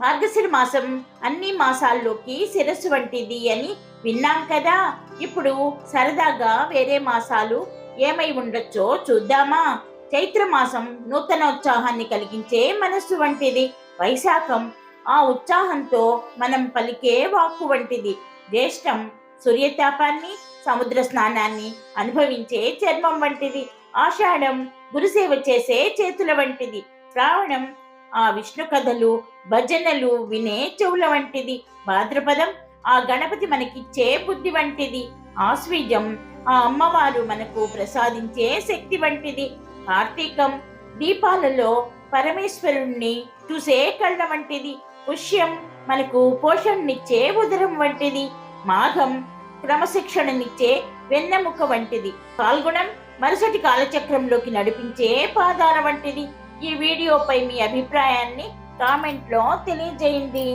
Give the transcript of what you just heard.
మార్గశిర మాసం అన్ని మాసాల్లోకి శిరస్సు వంటిది అని విన్నాం కదా. ఇప్పుడు సరదాగా వేరే మాసాలు ఏమై ఉండొచ్చో చూద్దామా. చైత్ర మాసం నూతన ఉత్సాహాన్ని కలిగించే మనస్సు వంటిది. వైశాఖం ఆ ఉత్సాహంతో మనం పలికే వాక్కు వంటిది. జ్యేష్టం సూర్యతాపాన్ని సముద్ర స్నానాన్ని అనుభవించే చర్మం వంటిది. ఆషాఢం గురుసేవ చేసే చేతుల వంటిది. శ్రావణం ఆ విష్ణు కథలు భజనలు వినే చెవుల వంటిది. భాద్రపదం ఆ గణపతి మనకిచ్చే బుద్ధి వంటిది. ఆశ్వీజం ఆ అమ్మవారు మనకు ప్రసాదించే శక్తి వంటిది. కార్తీకం దీపాలలో పరమేశ్వరుణ్ణి చూసే కళ్ళ వంటిది. పుష్యం మనకు పోషణనిచ్చే ఉదరం వంటిది. మాఘం క్రమశిక్షణనిచ్చే వెన్నెముక వంటిది. పాల్గొనం మరుసటి కాలచక్రంలోకి నడిపించే పాదాల వంటిది. ఈ వీడియోపై మీ అభిప్రాయాన్ని కామెంట్లో తెలియజేయండి.